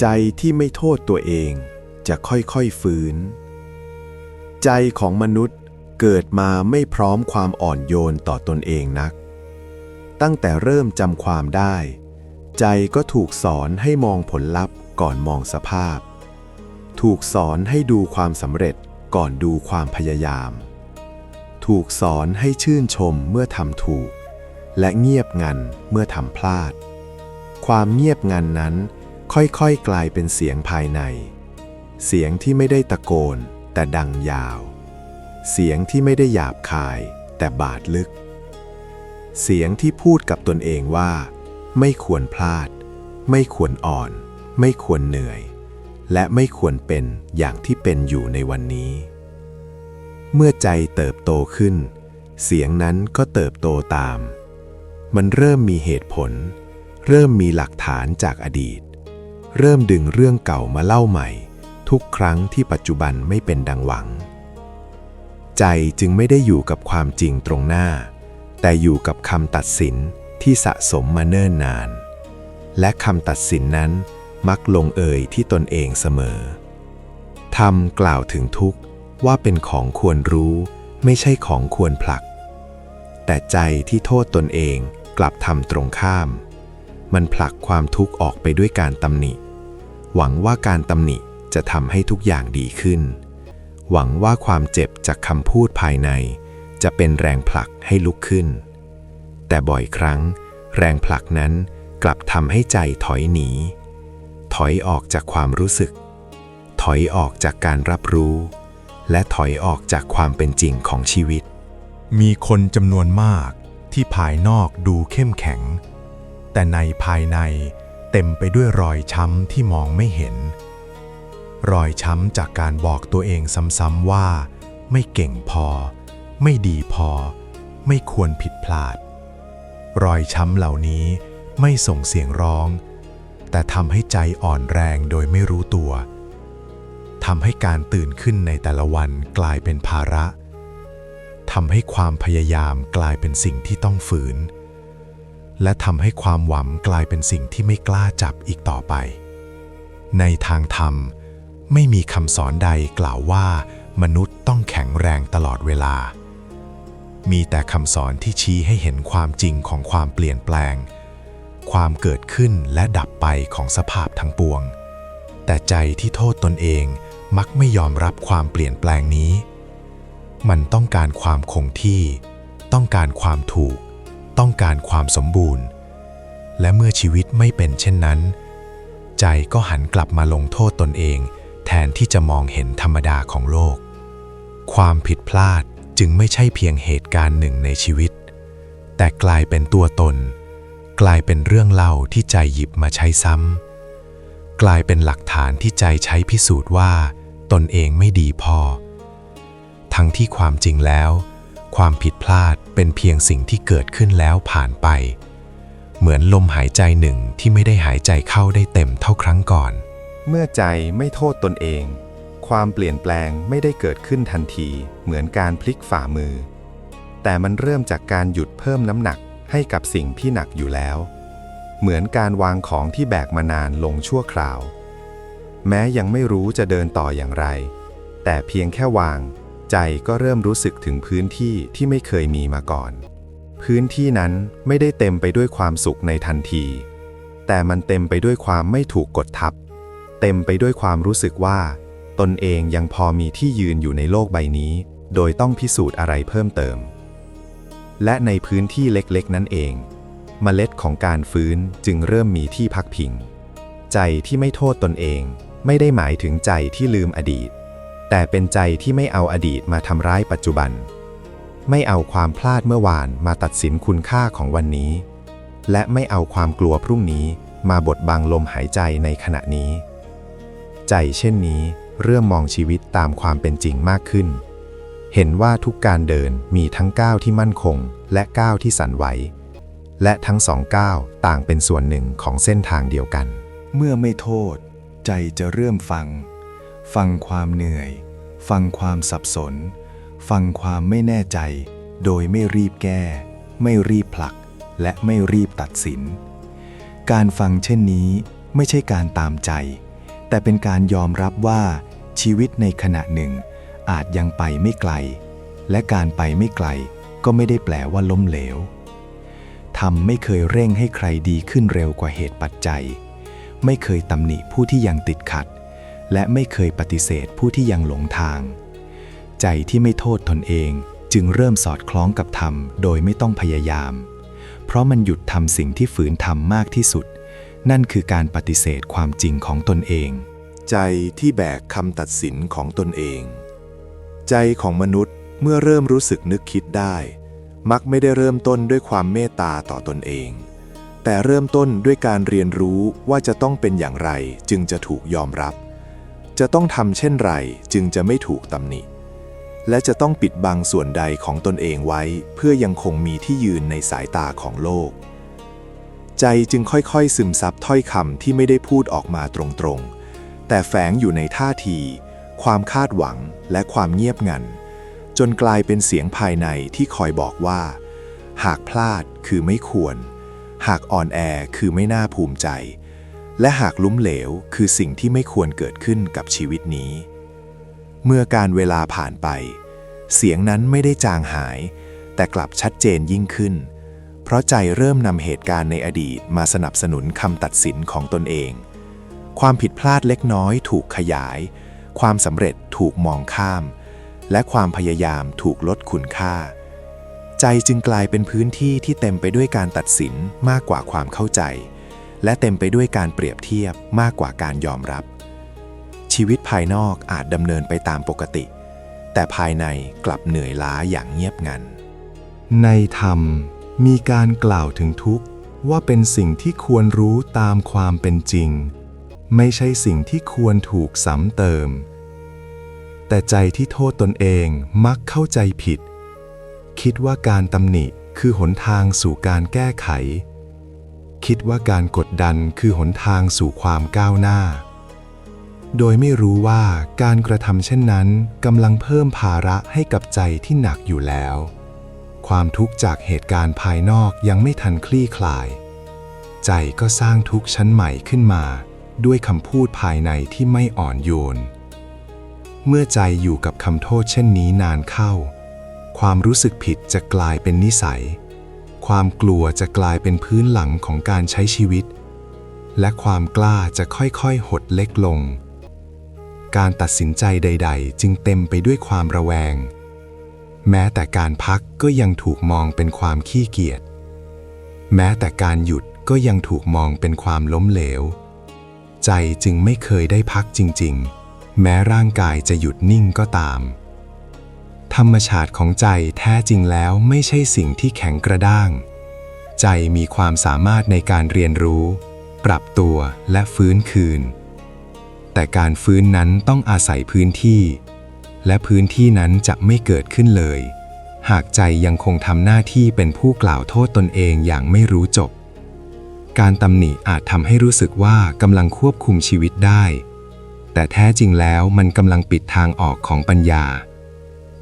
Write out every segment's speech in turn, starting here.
ใจที่ไม่โทษตัวเองจะค่อยๆฟื้น ใจของมนุษย์เกิดมาไม่พร้อมความอ่อนโยนต่อตนเองนัก ตั้งแต่เริ่มจำความได้ ใจก็ถูกสอนให้มองผลลัพธ์ก่อนมองสภาพ ถูกสอนให้ดูความสำเร็จก่อนดูความพยายาม ถูกสอนให้ชื่นชมเมื่อทำถูก และเงียบงันเมื่อทำพลาด ความเงียบงันนั้น ค่อยๆ กลายเป็นเสียงภายใน เสียงที่ไม่ได้ตะโกน แต่ดังยาว เสียงที่ไม่ได้หยาบคาย แต่บาดลึก เสียงที่พูดกับตนเองว่า ไม่ควรพลาด ไม่ควรอ่อน ไม่ควรเหนื่อย และไม่ควรเป็นอย่างที่เป็นอยู่ในวันนี้ เมื่อใจเติบโตขึ้น เสียงนั้นก็เติบโตตาม มันเริ่มมีเหตุผล เริ่มมีหลักฐานจากอดีต เริ่มดึงเรื่องเก่ามาเล่าใหม่ ทุกครั้งที่ปัจจุบันไม่เป็นดังหวัง ใจจึงไม่ได้อยู่กับความจริงตรงหน้า แต่อยู่กับคำตัดสินที่สะสมมาเนิ่นนาน และคำตัดสินนั้นมักลงเอยที่ตนเองเสมอธรรมกล่าวถึงทุกข์ว่าเป็นของควรรู้ ไม่ใช่ของควรผลัก แต่ใจที่โทษตนเองกลับทำตรงข้าม มันผลักความทุกข์ออกไปด้วยการตำหนิ หวังว่าการตำหนิจะทำให้ทุกอย่างดีขึ้น หวังว่าความเจ็บจากคำพูดภายใน จะเป็นแรงผลักให้ลุกขึ้น แต่บ่อยครั้ง แรงผลักนั้นกลับทำให้ใจถอยหนี ถอยออกจากความรู้สึก ถอยออกจากการรับรู้ และถอยออกจากความเป็นจริงของชีวิต มีคนจำนวนมากที่ภายนอกดูเข้มแข็ง แต่ในภายใน เต็มไปด้วยรอยช้ำที่มองไม่เห็น รอยช้ำจากการบอกตัวเองซ้ำๆว่า ไม่เก่งพอ ไม่ดีพอ ไม่ควรผิดพลาด รอยช้ำเหล่านี้ไม่ส่งเสียงร้อง แต่ทำให้ใจอ่อนแรงโดยไม่รู้ตัวทำให้การตื่นขึ้นในแต่ละวันกลายเป็นภาระทำให้ความพยายามกลายเป็นสิ่งที่ต้องฝืน และทำให้ความหวังกลายเป็นสิ่งที่ไม่กล้าจับอีกต่อไป ในทางธรรม ไม่มีคำสอนใดกล่าวว่า มนุษย์ต้องแข็งแรงตลอดเวลา มีแต่คำสอนที่ชี้ให้เห็นความจริงของความเปลี่ยนแปลง ความเกิดขึ้นและดับไปของสภาพทั้งปวง แต่ใจที่โทษตนเองมักไม่ยอมรับความเปลี่ยนแปลงนี้ มันต้องการความคงที่ ต้องการความถูก ต้องการความสมบูรณ์ และเมื่อชีวิตไม่เป็นเช่นนั้น ใจก็หันกลับมาลงโทษตนเอง แทนที่จะมองเห็นธรรมดาของโลก ความผิดพลาดจึงไม่ใช่เพียงเหตุการณ์หนึ่งในชีวิต แต่กลายเป็นตัวตน กลายเป็นเรื่องเล่าที่ใจหยิบมาใช้ซ้ำกลายเป็นหลักฐานที่ใจใช้พิสูจน์ว่า ตนเองไม่ดีพอ ทั้งที่ความจริงแล้ว ความผิดพลาดเป็นเพียงสิ่งที่เกิดขึ้นแล้วผ่านไป เหมือนลมหายใจหนึ่งที่ไม่ได้หายใจเข้าได้เต็มเท่าครั้งก่อน เมื่อใจไม่โทษตนเอง ความเปลี่ยนแปลงไม่ได้เกิดขึ้นทันทีเหมือนการพลิกฝ่ามือ แต่มันเริ่มจากการหยุดเพิ่มน้ำหนักให้กับสิ่งที่หนักอยู่แล้ว เหมือนการวางของที่แบกมานานลงชั่วคราว แม้ยังไม่รู้จะเดินต่ออย่างไร แต่เพียงแค่วาง ใจก็เริ่มรู้สึกถึงพื้นที่ที่ไม่เคยมีมาก่อน พื้นที่นั้นไม่ได้เต็มไปด้วยความสุขในทันที แต่มันเต็มไปด้วยความไม่ถูกกดทับ เต็มไปด้วยความรู้สึกว่า ตนเองยังพอมีที่ยืนอยู่ในโลกใบนี้ โดยต้องพิสูจน์อะไรเพิ่มเติม และในพื้นที่เล็กๆ นั่นเองเมล็ดของการฟื้นจึงเริ่มมีที่พักพิง ใจที่ไม่โทษตนเอง ไม่ได้หมายถึงใจที่ลืมอดีต แต่เป็นใจที่ไม่เอาอดีตมาทำร้ายปัจจุบัน ไม่เอาความพลาดเมื่อวานมาตัดสินคุณค่าของวันนี้ และไม่เอาความกลัวพรุ่งนี้มาบดบังลมหายใจในขณะนี้ ใจเช่นนี้เริ่มมองชีวิตตามความเป็นจริงมากขึ้น เห็นว่าทุกการเดินมีทั้งก้าวที่มั่นคง และก้าวที่สั่นไหว และทั้งสองก้าวต่างเป็นส่วนหนึ่งของเส้นทางเดียวกัน เมื่อไม่โทษ ใจจะเริ่มฟัง ฟังความเหนื่อย ฟังความสับสน ฟังความไม่แน่ใจ โดยไม่รีบแก้ ไม่รีบผลัก และไม่รีบตัดสิน การฟังเช่นนี้ไม่ใช่การตามใจ แต่เป็นการยอมรับว่าชีวิตในขณะหนึ่ง อาจยังไปไม่ไกล และการไปไม่ไกลก็ไม่ได้แปลว่าล้มเหลวทำไม่เคยเร่งให้ใครดีขึ้นเร็วกว่าเหตุปัจจัย ไม่เคยตำหนิผู้ที่ยังติดขัด และไม่เคยปฏิเสธผู้ที่ยังหลงทาง ใจที่ไม่โทษตนเองจึงเริ่มสอดคล้องกับธรรมโดยไม่ต้องพยายาม เพราะมันหยุดทำสิ่งที่ฝืนทำมากที่สุด นั่นคือการปฏิเสธความจริงของตนเอง ใจที่แบกคำตัดสินของตนเอง ใจของมนุษย์เมื่อเริ่มรู้สึกนึกคิดได้ มักไม่ได้เริ่มต้นด้วยความเมตตาต่อตนเอง แต่เริ่มต้นด้วยการเรียนรู้ว่าจะต้องเป็นอย่างไรจึงจะถูกยอมรับ จะต้องทำเช่นไรจึงจะไม่ถูกตำหนิ และจะต้องปิดบังส่วนใดของตนเองไว้ เพื่อยังคงมีที่ยืนในสายตาของโลก ใจจึงค่อยๆ ซึมซับถ้อยคำที่ไม่ได้พูดออกมาตรงๆ แต่แฝงอยู่ในท่าที ความคาดหวังและความเงียบงัน จนกลายเป็นเสียงภายในที่คอยบอกว่า หากพลาดคือไม่ควร หากอ่อนแอคือไม่น่าภูมิใจ และหากล้มเหลวคือสิ่งที่ไม่ควรเกิดขึ้นกับชีวิตนี้ เมื่อการเวลาผ่านไป เสียงนั้นไม่ได้จางหาย แต่กลับชัดเจนยิ่งขึ้น เพราะใจเริ่มนำเหตุการณ์ในอดีตมาสนับสนุนคำตัดสินของตนเอง ความผิดพลาดเล็กน้อยถูกขยาย ความสำเร็จถูกมองข้าม และความพยายามถูกลดคุณค่า ใจจึงกลายเป็นพื้นที่ที่เต็มไปด้วยการตัดสินมากกว่าความเข้าใจ และเต็มไปด้วยการเปรียบเทียบมากกว่าการยอมรับ ชีวิตภายนอกอาจดำเนินไปตามปกติ แต่ภายในกลับเหนื่อยล้าอย่างเงียบงัน ในธรรมมีการกล่าวถึงทุกข์ว่าเป็นสิ่งที่ควรรู้ตามความเป็นจริง ไม่ใช่สิ่งที่ควรถูกซ้ำเติม แต่ใจที่โทษตนเองมักเข้าใจผิด คิดว่าการตำหนิคือหนทางสู่การแก้ไข คิดว่าการกดดันคือหนทางสู่ความก้าวหน้า โดยไม่รู้ว่าการกระทำเช่นนั้นกำลังเพิ่มภาระให้กับใจที่หนักอยู่แล้ว ความทุกข์จากเหตุการณ์ภายนอกยังไม่ทันคลี่คลาย ใจก็สร้างทุกข์ชั้นใหม่ขึ้นมา ด้วยคำพูดภายในที่ไม่อ่อนโยน เมื่อใจอยู่กับคำโทษเช่นนี้นานเข้า ความรู้สึกผิดจะกลายเป็นนิสัย ความกลัวจะกลายเป็นพื้นหลังของการใช้ชีวิต และความกล้าจะค่อยๆ หดเล็กลง การตัดสินใจใด ๆ จึงเต็มไปด้วยความระแวง แม้แต่การพักก็ยังถูกมองเป็นความขี้เกียจ แม้แต่การหยุดก็ยังถูกมองเป็นความล้มเหลว ใจจึงไม่เคยได้พักจริง ๆ แม้ร่างกายจะหยุดนิ่งก็ตาม ธรรมชาติของใจแท้จริงแล้วไม่ใช่สิ่งที่แข็งกระด้าง ใจมีความสามารถในการเรียนรู้ ปรับตัวและฟื้นคืน แต่การฟื้นนั้นต้องอาศัยพื้นที่ และพื้นที่นั้นจะไม่เกิดขึ้นเลย หากใจยังคงทำหน้าที่เป็นผู้กล่าวโทษตนเองอย่างไม่รู้จบ การตำหนิอาจทำให้รู้สึกว่ากำลังควบคุมชีวิตได้ แต่แท้จริงแล้วมันกำลังปิดทางออกของปัญญา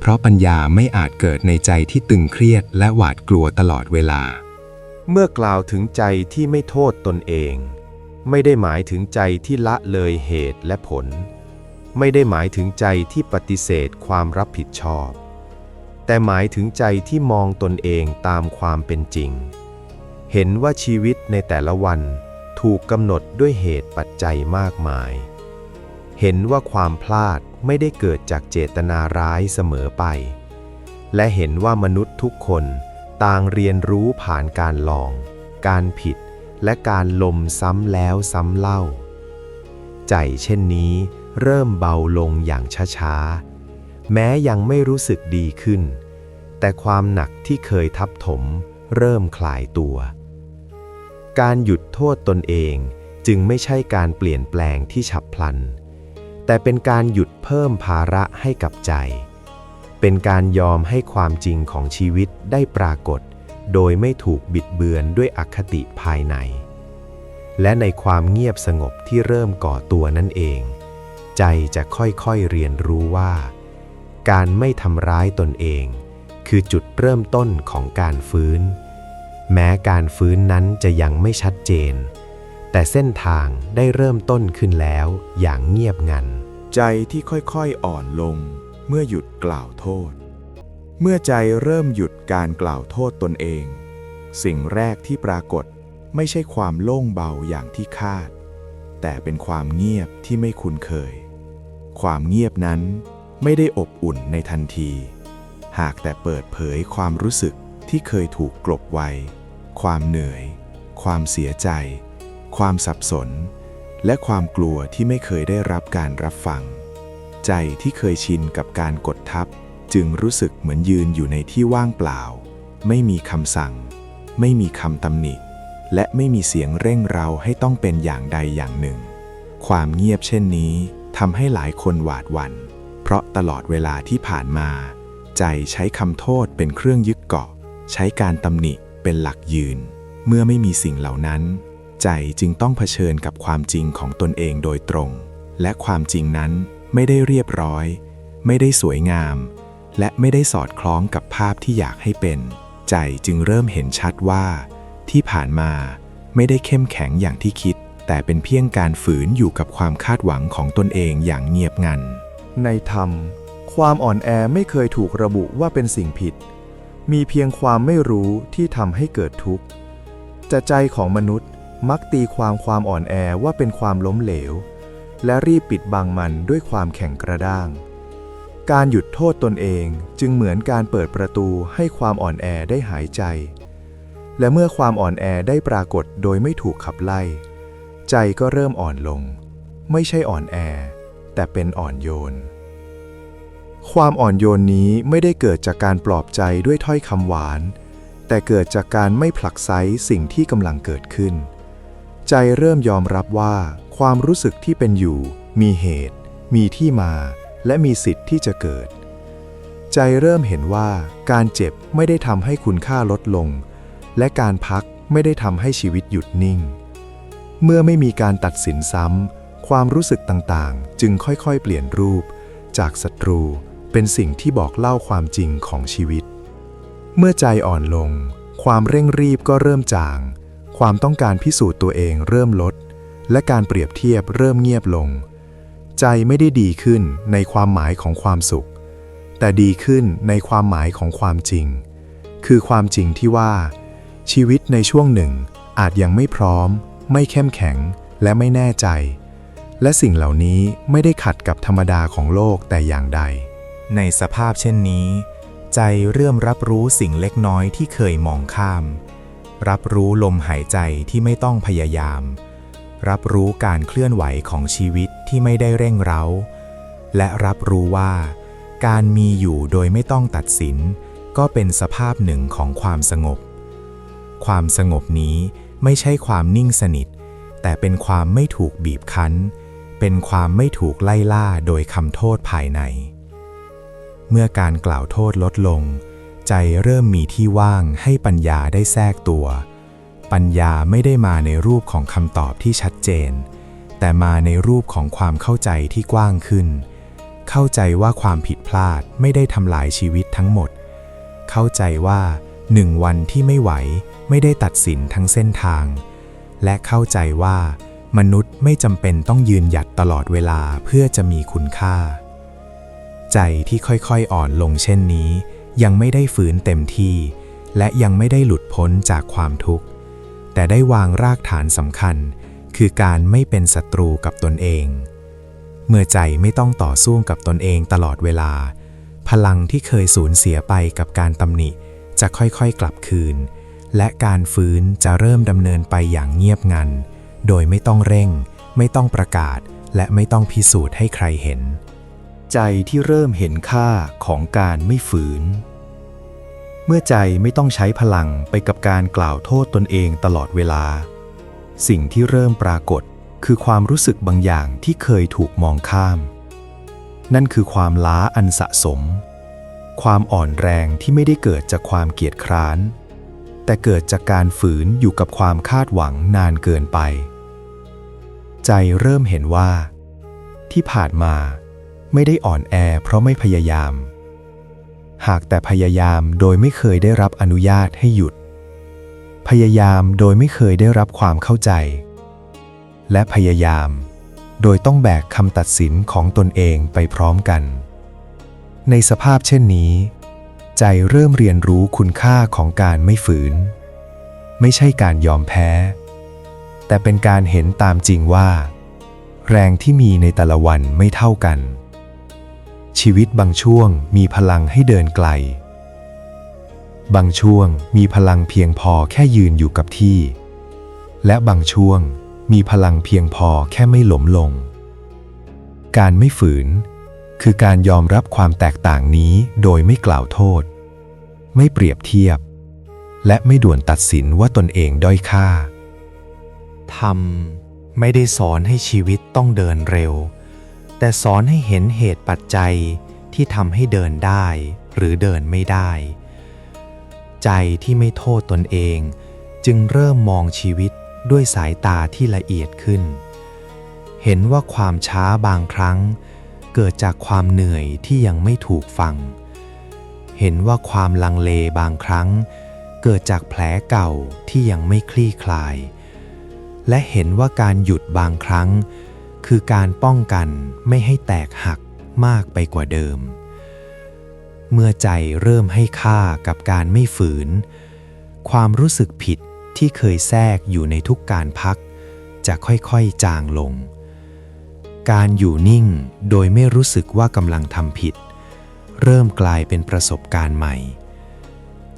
ราะปัญญาไม่อาจเกิดในใจที่ตึงเครียดและหวาดกลัวตลอดเวลา เมื่อกล่าวถึงใจที่ไม่โทษตนเอง ไม่ได้หมายถึงใจที่ละเลยเหตุและผล ไม่ได้หมายถึงใจที่ปฏิเสธความรับผิดชอบ แต่หมายถึงใจที่มองตนเองตามความเป็นจริง เห็นว่าชีวิตในแต่ละวันถูกกำหนดด้วยเหตุปัจจัยมากมาย เห็นว่าความพลาด ไม่ได้เกิดจากเจตนาร้ายเสมอไป และเห็นว่ามนุษย์ทุกคนต่างเรียนรู้ผ่านการลอง การผิด และการลมซ้ำแล้วซ้ำเล่า ใจเช่นนี้เริ่มเบาลงอย่างช้าๆ แม้ยังไม่รู้สึกดีขึ้น แต่ความหนักที่เคยทับถมเริ่มคลายตัว การหยุดโทษตนเองจึงไม่ใช่การเปลี่ยนแปลงที่ฉับพลัน แต่เป็นการหยุดเพิ่มภาระให้กับใจ เป็นการยอมให้ความจริงของชีวิตได้ปรากฏ โดยไม่ถูกบิดเบือนด้วยอคติภายใน และในความเงียบสงบที่เริ่มก่อตัวนั่นเอง ใจจะค่อยๆเรียนรู้ว่า การไม่ทำร้ายตนเอง คือจุดเริ่มต้นของการฟื้น แม้การฟื้นนั้นจะยังไม่ชัดเจนแต่เส้นทางได้เริ่มต้นขึ้นแล้วอย่างเงียบงัน ใจที่ค่อยๆอ่อนลง เมื่อหยุดกล่าวโทษ เมื่อใจเริ่มหยุดการกล่าวโทษตนเอง สิ่งแรกที่ปรากฏไม่ใช่ความโล่งเบาอย่างที่คาด แต่เป็นความเงียบที่ไม่คุ้นเคย ความเงียบนั้นไม่ได้อบอุ่นในทันที หากแต่เปิดเผยความรู้สึกที่เคยถูกกลบไว้ ความเหนื่อย ความเสียใจ ความสับสน และความกลัวที่ไม่เคยได้รับการรับฟัง ใจที่เคยชินกับการกดทับ จึงรู้สึกเหมือนยืนอยู่ในที่ว่างเปล่า ไม่มีคำสั่ง ไม่มีคำตำหนิ และไม่มีเสียงเร่งเราให้ต้องเป็นอย่างใดอย่างหนึ่ง ความเงียบเช่นนี้ทำให้หลายคนหวาดหวัน่น เพราะตลอดเวลาที่ผ่านมา ใจใช้คำโทษเป็นเครื่องยึดเกาะ ใช้การตำหนิเป็นหลักยืน เมื่อไม่มีสิ่งเหล่านั้น ใจจึงต้องเผชิญกับความจริงของตนเองโดยตรง และความจริงนั้นไม่ได้เรียบร้อย ไม่ได้สวยงาม และไม่ได้สอดคล้องกับภาพที่อยากให้เป็น ใจจึงเริ่มเห็นชัดว่า ที่ผ่านมาไม่ได้เข้มแข็งอย่างที่คิด แต่เป็นเพียงการฝืนอยู่กับความคาดหวังของตนเองอย่างเงียบงัน ในธรรม ความอ่อนแอไม่เคยถูกระบุว่าเป็นสิ่งผิด มีเพียงความไม่รู้ที่ทำให้เกิดทุกข์แต่ใจของมนุษย์ มักตีความความอ่อนแอว่าเป็นความล้มเหลว และรีบปิดบังมันด้วยความแข็งกระด้าง การหยุดโทษตนเองจึงเหมือนการเปิดประตูให้ความอ่อนแอได้หายใจ และเมื่อความอ่อนแอได้ปรากฏโดยไม่ถูกขับไล่ ใจก็เริ่มอ่อนลง ไม่ใช่อ่อนแอ แต่เป็นอ่อนโยน ความอ่อนโยนนี้ไม่ได้เกิดจากการปลอบใจด้วยถ้อยคำหวานแต่เกิดจากการไม่ผลักไสสิ่งที่กำลังเกิดขึ้น ใจเริ่มยอมรับว่า ความรู้สึกที่เป็นอยู่ มีเหตุ มีที่มา และมีสิทธิ์ที่จะเกิด ใจเริ่มเห็นว่าการเจ็บไม่ได้ทำให้คุณค่าลดลง และการพักไม่ได้ทำให้ชีวิตหยุดนิ่ง เมื่อไม่มีการตัดสินซ้ำความรู้สึกต่างๆ จึงค่อยๆ เปลี่ยนรูป จากศัตรูเป็นสิ่งที่บอกเล่าความจริงของชีวิต เมื่อใจอ่อนลง ความเร่งรีบก็เริ่มจาง ความต้องการพิสูจน์ตัวเองเริ่มลด และการเปรียบเทียบเริ่มเงียบลง ใจไม่ได้ดีขึ้นในความหมายของความสุข แต่ดีขึ้นในความหมายของความจริง คือความจริงที่ว่า ชีวิตในช่วงหนึ่งอาจยังไม่พร้อม ไม่เข้มแข็ง และไม่แน่ใจ และสิ่งเหล่านี้ไม่ได้ขัดกับธรรมดาของโลกแต่อย่างใด ในสภาพเช่นนี้ ใจเริ่มรับรู้สิ่งเล็กน้อยที่เคยมองข้าม รับรู้ลมหายใจที่ไม่ต้องพยายาม รับรู้การเคลื่อนไหวของชีวิตที่ไม่ได้เร่งเร้า และรับรู้ว่า การมีอยู่โดยไม่ต้องตัดสิน ก็เป็นสภาพหนึ่งของความสงบ ความสงบนี้ไม่ใช่ความนิ่งสนิท แต่เป็นความไม่ถูกบีบคั้น เป็นความไม่ถูกไล่ล่าโดยคำโทษภายใน เมื่อการกล่าวโทษลดลง ใจเริ่มมีที่ว่างให้ปัญญาได้แทรกตัว ปัญญาไม่ได้มาในรูปของคำตอบที่ชัดเจน แต่มาในรูปของความเข้าใจที่กว้างขึ้น เข้าใจว่าความผิดพลาดไม่ได้ทำลายชีวิตทั้งหมด เข้าใจว่าหนึ่งวันที่ไม่ไหวไม่ได้ตัดสินทั้งเส้นทาง และเข้าใจว่า มนุษย์ไม่จำเป็นต้องยืนหยัดตลอดเวลาเพื่อจะมีคุณค่า ใจที่ค่อยๆอ่อนลงเช่นนี้ ยังไม่ได้ฝืนเต็มที่ และยังไม่ได้หลุดพ้นจากความทุกข์ แต่ได้วางรากฐานสำคัญ คือการไม่เป็นศัตรูกับตนเอง เมื่อใจไม่ต้องต่อสู้กับตนเองตลอดเวลา พลังที่เคยสูญเสียไปกับการตำหนิจะค่อยๆกลับคืน และการฟื้นจะเริ่มดำเนินไปอย่างเงียบงัน โดยไม่ต้องเร่ง ไม่ต้องประกาศ และไม่ต้องพิสูจน์ให้ใครเห็น ใจที่เริ่มเห็นค่าของการไม่ฝืน เมื่อใจไม่ต้องใช้พลังไปกับการกล่าวโทษตนเองตลอดเวลา สิ่งที่เริ่มปรากฏคือความรู้สึกบางอย่างที่เคยถูกมองข้าม นั่นคือความล้าอันสะสม ความอ่อนแรงที่ไม่ได้เกิดจากความเกียจคร้าน แต่เกิดจากการฝืนอยู่กับความคาดหวังนานเกินไป ใจเริ่มเห็นว่า ที่ผ่านมา ไม่ได้อ่อนแอเพราะไม่พยายาม หากแต่พยายามโดยไม่เคยได้รับอนุญาตให้หยุด พยายามโดยไม่เคยได้รับความเข้าใจ และพยายาม โดยต้องแบกคำตัดสินของตนเองไปพร้อมกัน ในสภาพเช่นนี้ ใจเริ่มเรียนรู้คุณค่าของการไม่ฝืน ไม่ใช่การยอมแพ้ แต่เป็นการเห็นตามจริงว่า แรงที่มีในแต่ละวันไม่เท่ากัน ชีวิตบางช่วงมีพลังให้เดินไกล บางช่วงมีพลังเพียงพอแค่ยืนอยู่กับที่ และบางช่วงมีพลังเพียงพอแค่ไม่หลมลง การไม่ฝืน คือการยอมรับความแตกต่างนี้โดยไม่กล่าวโทษ ไม่เปรียบเทียบ และไม่ด่วนตัดสินว่าตนเองด้อยค่าธรรมไม่ได้สอนให้ชีวิตต้องเดินเร็ว แต่สอนให้เห็นเหตุปัจจัยที่ทำให้เดินได้หรือเดินไม่ได้ ใจที่ไม่โทษตนเอง จึงเริ่มมองชีวิตด้วยสายตาที่ละเอียดขึ้น เห็นว่าความช้าบางครั้ง เกิดจากความเหนื่อยที่ยังไม่ถูกฟัง เห็นว่าความลังเลบางครั้ง เกิดจากแผลเก่าที่ยังไม่คลี่คลาย และเห็นว่าการหยุดบางครั้ง คือการป้องกันไม่ให้แตกหักมากไปกว่าเดิม เมื่อใจเริ่มให้ค่ากับการไม่ฝืน ความรู้สึกผิดที่เคยแทรกอยู่ในทุกการพัก จะค่อยๆจางลง การอยู่นิ่งโดยไม่รู้สึกว่ากำลังทำผิด เริ่มกลายเป็นประสบการณ์ใหม่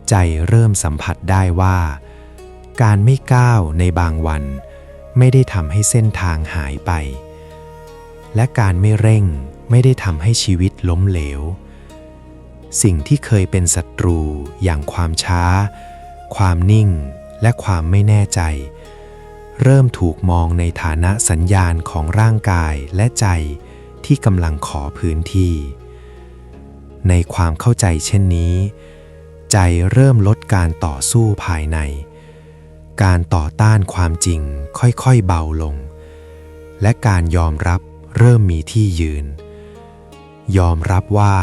ใจเริ่มสัมผัสได้ว่า การไม่ก้าวในบางวัน ไม่ได้ทำให้เส้นทางหายไป และการไม่เร่งไม่ได้ทำให้ชีวิตล้มเหลว สิ่งที่เคยเป็นศัตรูอย่างความช้า ความนิ่งและความไม่แน่ใจ เริ่มถูกมองในฐานะสัญญาณของร่างกายและใจที่กำลังขอพื้นที่ ในความเข้าใจเช่นนี้ ใจเริ่มลดการต่อสู้ภายใน การต่อต้านความจริงค่อยๆเบาลง และการยอมรับ เริ่มมีที่ยืน ยอมรับว่า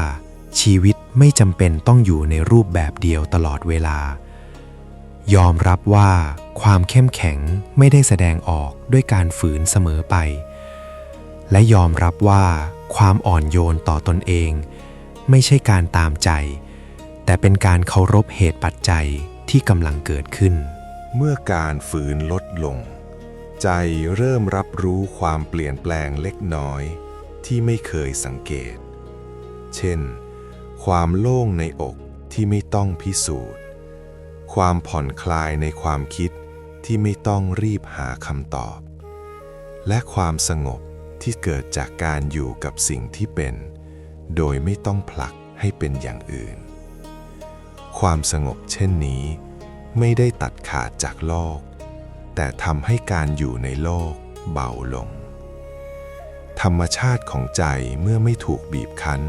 ชีวิตไม่จำเป็นต้องอยู่ในรูปแบบเดียวตลอดเวลา ยอมรับว่าความเข้มแข็งไม่ได้แสดงออกด้วยการฝืนเสมอไป และยอมรับว่าความอ่อนโยนต่อตนเอง ไม่ใช่การตามใจ แต่เป็นการเคารพเหตุปัจจัยที่กำลังเกิดขึ้น เมื่อการฝืนลดลง ใจเริ่มรับรู้ความเปลี่ยนแปลงเล็กน้อยที่ไม่เคยสังเกต เช่น ความโล่งในอกที่ไม่ต้องพิสูจน์ ความผ่อนคลายในความคิดที่ไม่ต้องรีบหาคำตอบ และความสงบที่เกิดจากการอยู่กับสิ่งที่เป็น โดยไม่ต้องผลักให้เป็นอย่างอื่น ความสงบเช่นนี้ ไม่ได้ตัดขาดจากโลก แต่ทำให้การอยู่ในโลกเบาลง ธรรมชาติของใจเมื่อไม่ถูกบีบคั้น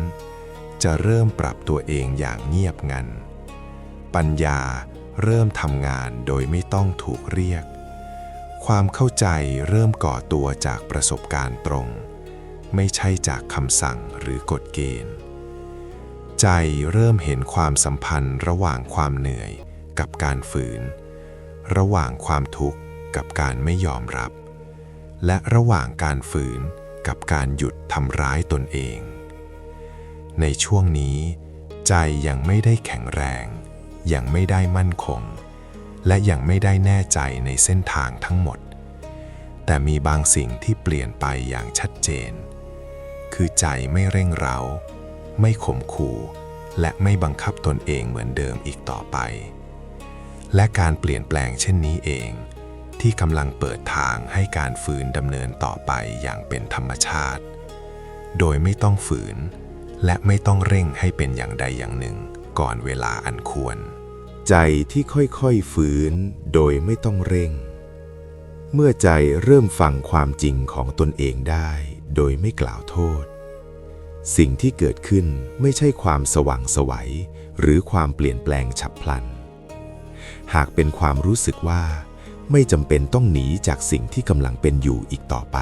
จะเริ่มปรับตัวเองอย่างเงียบงัน ปัญญาเริ่มทำงานโดยไม่ต้องถูกเรียก ความเข้าใจเริ่มก่อตัวจากประสบการณ์ตรง ไม่ใช่จากคำสั่งหรือกฎเกณฑ์ ใจเริ่มเห็นความสัมพันธ์ระหว่างความเหนื่อยกับการฝืน ระหว่างความทุกข์ กับการไม่ยอมรับ และระหว่างการฝืนกับการหยุดทำร้ายตนเอง ในช่วงนี้ ใจยังไม่ได้แข็งแรง ยังไม่ได้มั่นคง และยังไม่ได้แน่ใจในเส้นทางทั้งหมด แต่มีบางสิ่งที่เปลี่ยนไปอย่างชัดเจน คือใจไม่เร่งเร้า ไม่ข่มขู่และไม่บังคับตนเองเหมือนเดิมอีกต่อไป และการเปลี่ยนแปลงเช่นนี้เอง ที่กำลังเปิดทางให้การฝืนดำเนินต่อไปอย่างเป็นธรรมชาติ โดยไม่ต้องฝืน และไม่ต้องเร่งให้เป็นอย่างใดอย่างหนึ่งก่อนเวลาอันควร ใจที่ค่อยๆฝืนโดยไม่ต้องเร่ง เมื่อใจเริ่มฟังความจริงของตนเองได้ โดยไม่กล่าวโทษ สิ่งที่เกิดขึ้นไม่ใช่ความสว่างสวัยหรือความเปลี่ยนแปลงฉับพลัน หากเป็นความรู้สึกว่า ไม่จำเป็นต้องหนีจากสิ่งที่กำลังเป็นอยู่อีกต่อไป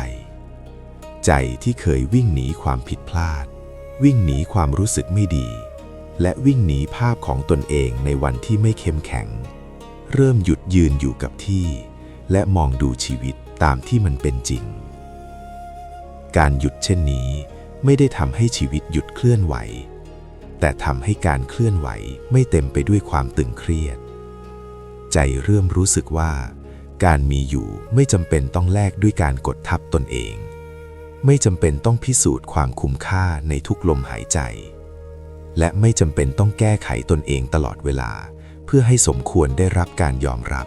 ใจที่เคยวิ่งหนีความผิดพลาด วิ่งหนีความรู้สึกไม่ดี และวิ่งหนีภาพของตนเองในวันที่ไม่เข้มแข็ง เริ่มหยุดยืนอยู่กับที่ และมองดูชีวิตตามที่มันเป็นจริง การหยุดเช่นนี้ไม่ได้ทำให้ชีวิตหยุดเคลื่อนไหว แต่ทำให้การเคลื่อนไหวไม่เต็มไปด้วยความตึงเครียด ใจเริ่มรู้สึกว่า การมีอยู่ไม่จำเป็นต้องแลกด้วยการกดทับตนเอง ไม่จำเป็นต้องพิสูจน์ความคุ้มค่าในทุกลมหายใจ และไม่จำเป็นต้องแก้ไขตนเองตลอดเวลา เพื่อให้สมควรได้รับการยอมรับ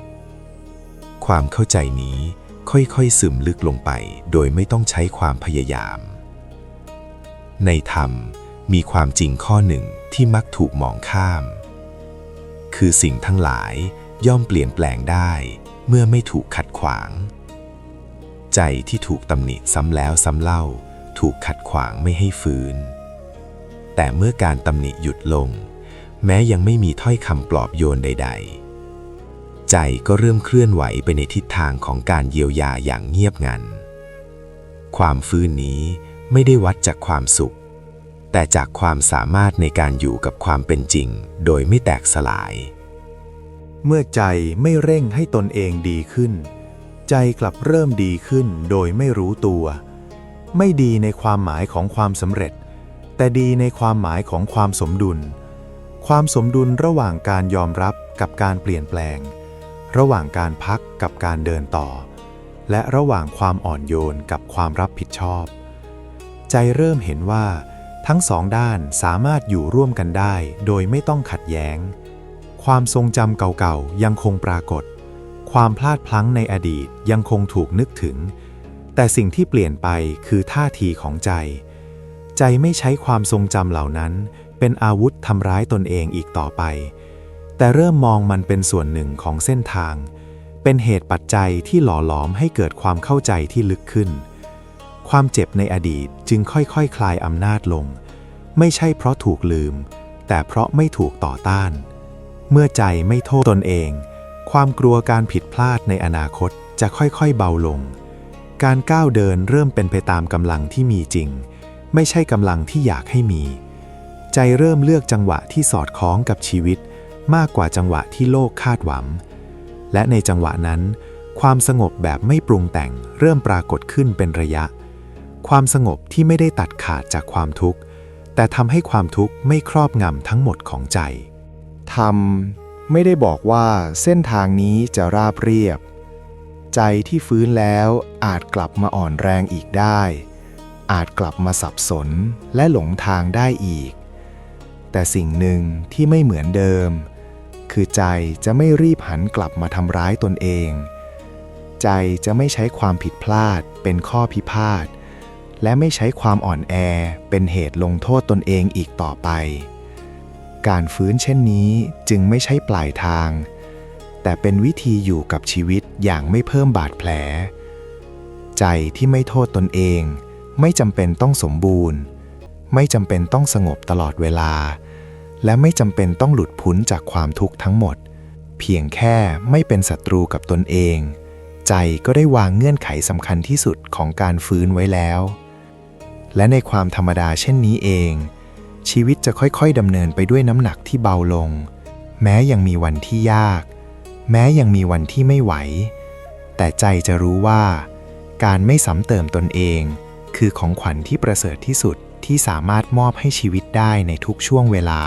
ความเข้าใจนี้ค่อยๆ ซึมลึกลงไป โดยไม่ต้องใช้ความพยายาม ในธรรมมีความจริงข้อหนึ่งที่มักถูกมองข้าม คือสิ่งทั้งหลายย่อมเปลี่ยนแปลงได้ เมื่อไม่ถูกขัดขวาง ใจที่ถูกตำหนิซ้ำแล้วซ้ำเล่า ถูกขัดขวางไม่ให้ฟื้น แต่เมื่อการตำหนิหยุดลง แม้ยังไม่มีถ้อยคำปลอบโยนใด ๆ ใจก็เริ่มเคลื่อนไหวไปในทิศทางของการเยียวยาอย่างเงียบงัน ความฟื้นนี้ไม่ได้วัดจากความสุข แต่จากความสามารถในการอยู่กับความเป็นจริง โดยไม่แตกสลาย เมื่อใจไม่เร่งให้ตนเองดีขึ้น ใจกลับเริ่มดีขึ้นโดยไม่รู้ตัว ไม่ดีในความหมายของความสำเร็จ แต่ดีในความหมายของความสมดุล ความสมดุลระหว่างการยอมรับกับการเปลี่ยนแปลง ระหว่างการพักกับการเดินต่อ และระหว่างความอ่อนโยนกับความรับผิดชอบ ใจเริ่มเห็นว่า ทั้งสองด้านสามารถอยู่ร่วมกันได้โดยไม่ต้องขัดแย้ง ความทรงจำเก่าๆ ยังคงปรากฏ ความพลาดพลั้งในอดีตยังคงถูกนึกถึง แต่สิ่งที่เปลี่ยนไปคือท่าทีของใจ ใจไม่ใช้ความทรงจำเหล่านั้น เป็นอาวุธทำร้ายตนเองอีกต่อไป แต่เริ่มมองมันเป็นส่วนหนึ่งของเส้นทาง เป็นเหตุปัจจัยที่หล่อหลอมให้เกิดความเข้าใจที่ลึกขึ้น ความเจ็บในอดีตจึงค่อยๆคคลายอำนาจลง ไม่ใช่เพราะถูกลืม แต่เพราะไม่ถูกต่อต้าน เมื่อใจไม่โทษตนเอง ความกลัวการผิดพลาดในอนาคตจะค่อยๆเบาลง การก้าวเดินเริ่มเป็นไปตามกำลังที่มีจริง ไม่ใช่กำลังที่อยากให้มี ใจเริ่มเลือกจังหวะที่สอดคล้องกับชีวิต มากกว่าจังหวะที่โลกคาดหวัง และในจังหวะนั้น ความสงบแบบไม่ปรุงแต่งเริ่มปรากฏขึ้นเป็นระยะ ความสงบที่ไม่ได้ตัดขาดจากความทุกข์ แต่ทำให้ความทุกข์ไม่ครอบงำทั้งหมดของใจ ธรรมไม่ได้บอกว่าเส้นทางนี้จะราบเรียบ ใจที่ฟื้นแล้วอาจกลับมาอ่อนแรงอีกได้ อาจกลับมาสับสนและหลงทางได้อีก แต่สิ่งหนึ่งที่ไม่เหมือนเดิม คือใจจะไม่รีบหันกลับมาทำร้ายตนเอง ใจจะไม่ใช้ความผิดพลาดเป็นข้อพิพาทและไม่ใช้ความอ่อนแอเป็นเหตุลงโทษตนเองอีกต่อไป การฟื้นเช่นนี้จึงไม่ใช่ปลายทาง แต่เป็นวิธีอยู่กับชีวิตอย่างไม่เพิ่มบาดแผล ใจที่ไม่โทษตนเอง ไม่จำเป็นต้องสมบูรณ์ ไม่จำเป็นต้องสงบตลอดเวลา และไม่จำเป็นต้องหลุดพ้นจากความทุกข์ทั้งหมด เพียงแค่ไม่เป็นศัตรูกับตนเอง ใจก็ได้วางเงื่อนไขสำคัญที่สุดของการฟื้นไว้แล้ว และในความธรรมดาเช่นนี้เอง ชีวิตจะค่อยๆดำเนินไปด้วยน้ำหนักที่เบาลง แม้ยังมีวันที่ยาก แม้ยังมีวันที่ไม่ไหว แต่ใจจะรู้ว่า การไม่ซ้ำเติมตนเอง คือของขวัญที่ประเสริฐที่สุดที่สามารถมอบให้ชีวิตได้ในทุกช่วงเวลา